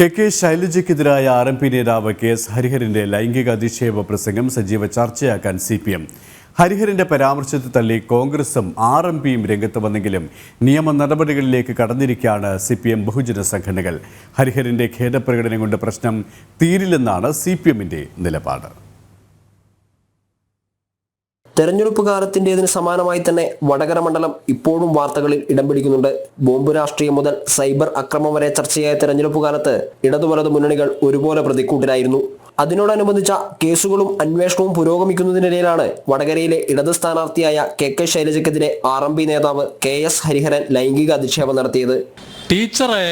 K K ശൈലജയ്ക്കെതിരായ R M P നേതാവ് K S ഹരിഹരന്റെ ലൈംഗിക അധിക്ഷേപ പ്രസംഗം സജീവ ചർച്ചയാക്കാൻ സി പി എം. ഹരിഹരന്റെ പരാമർശത്തെ തള്ളി കോൺഗ്രസും ആർ എം പിയും രംഗത്ത് വന്നെങ്കിലും നിയമ നടപടികളിലേക്ക് കടന്നിരിക്കുകയാണ് സി പി എം ബഹുജന സംഘടനകൾ. ഹരിഹരന്റെ ഖേദപ്രകടനം കൊണ്ട് പ്രശ്നം തീരില്ലെന്നാണ് സി പി എമ്മിന്റെ നിലപാട്. തെരഞ്ഞെടുപ്പ് കാലത്തിന്റെതിന് സമാനമായി തന്നെ വടകര മണ്ഡലം ഇപ്പോഴും വാർത്തകളിൽ ഇടം പിടിക്കുന്നുണ്ട്. ബോംബ് രാഷ്ട്രീയം മുതൽ സൈബർ അക്രമം വരെ ചർച്ചയായ തെരഞ്ഞെടുപ്പ് കാലത്ത് ഇടതു വലതു മുന്നണികൾ ഒരുപോലെ പ്രതിക്കൂട്ടിലായിരുന്നു. അതിനോടനുബന്ധിച്ച കേസുകളും അന്വേഷണവും പുരോഗമിക്കുന്നതിനിടയിലാണ് വടകരയിലെ ഇടത് സ്ഥാനാർത്ഥിയായ കെ കെ ശൈലജയ്ക്കെതിരെ ആർ എം പി നേതാവ് കെ എസ് ഹരിഹരൻ ലൈംഗിക അധിക്ഷേപം നടത്തിയത്. ടീച്ചറെ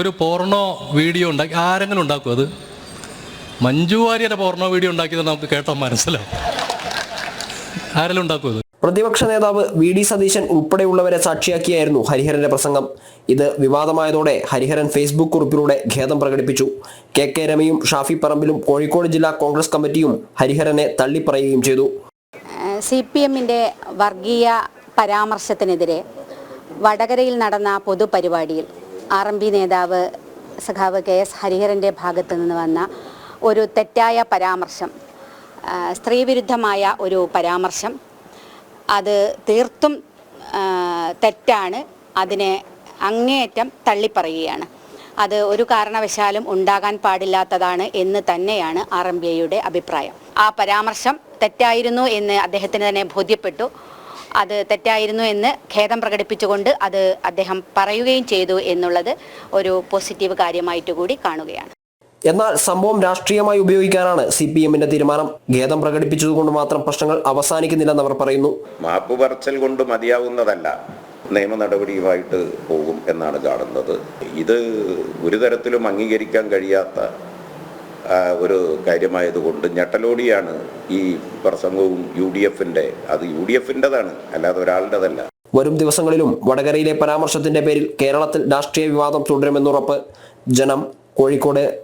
ഒരു പോർണോ വീഡിയോ ഉണ്ടാക്കി ആരെങ്കിലും ഉണ്ടാക്കും അത്? മഞ്ജു വാര്യരുടെ പോർണോ വീഡിയോ ഉണ്ടാക്കിയത് നമുക്ക് കേട്ടോ മനസ്സിലാവും. ഉണ്ടാക്കും അത് പ്രതിപക്ഷ നേതാവ് വി ഡി സതീശൻ ഉൾപ്പെടെയുള്ളവരെ സാക്ഷിയാക്കിയായിരുന്നു ഹരിഹരന്റെ പ്രസംഗം. ഇത് വിവാദമായതോടെ ഹരിഹരൻ ഫേസ്ബുക്ക് കുറിപ്പിലൂടെ ഖേദം പ്രകടിപ്പിച്ചു. കെ കെ രമയും ഷാഫി പറമ്പിലും കോഴിക്കോട് ജില്ലാ കോൺഗ്രസ് കമ്മിറ്റിയും ഹരിഹരനെ തള്ളിപ്പറയുകയും ചെയ്തു. സി പി എമ്മിന്റെ വർഗീയ പരാമർശത്തിനെതിരെ വടകരയിൽ നടന്ന പൊതുപരിപാടിയിൽ ആർ എം പി നേതാവ് സഖാവ് കെ എസ് ഹരിഹരന്റെ ഭാഗത്ത് നിന്ന് വന്ന ഒരു തെറ്റായ പരാമർശം സ്ത്രീവിരുദ്ധമായ ഒരു പരാമർശം. അത് തീർത്തും തെറ്റാണ്. അതിനെ അങ്ങേയറ്റം തള്ളിപ്പറയുകയാണ്. അത് ഒരു കാരണവശാലും ഉണ്ടാകാൻ പാടില്ലാത്തതാണ് എന്ന് തന്നെയാണ് ആർ എം ബി ഐയുടെ അഭിപ്രായം. ആ പരാമർശം തെറ്റായിരുന്നു എന്ന് അദ്ദേഹത്തിന് തന്നെ ബോധ്യപ്പെട്ടു. അത് തെറ്റായിരുന്നു എന്ന് ഖേദം പ്രകടിപ്പിച്ചുകൊണ്ട് അത് അദ്ദേഹം പറയുകയും ചെയ്തു എന്നുള്ളത് ഒരു പോസിറ്റീവ് കാര്യമായിട്ട് കൂടി കാണുകയാണ്. എന്നാൽ സംഭവം രാഷ്ട്രീയമായി ഉപയോഗിക്കാനാണ് സി പി എമ്മിന്റെ തീരുമാനം. ഖേദം പ്രകടിപ്പിച്ചതുകൊണ്ട് മാത്രം പ്രശ്നങ്ങൾ അവസാനിക്കുന്നില്ലെന്ന് അവർ പറയുന്നു. മാപ്പ് പറച്ചൽ കൊണ്ട് മതിയാവുന്നതല്ല. നിയമ നടപടിയുമായിട്ട് പോകും എന്നാണ് കാണുന്നത്. ഇത് ഒരു തരത്തിലും അംഗീകരിക്കാൻ കഴിയാത്ത ഒരു കാര്യമായതുകൊണ്ട് ഞെട്ടലോടിയാണ് ഈ പ്രസംഗവും യു ഡി എഫിന്റെ അത് യു ഡി എഫിന്റെതാണ് അല്ലാതെ ഒരാളുടേതല്ല. വരും ദിവസങ്ങളിലും വടകരയിലെ പരാമർശത്തിന്റെ പേരിൽ കേരളത്തിൽ രാഷ്ട്രീയ വിവാദം തുടരുമെന്നുറപ്പ്. ജനം കോഴിക്കോട്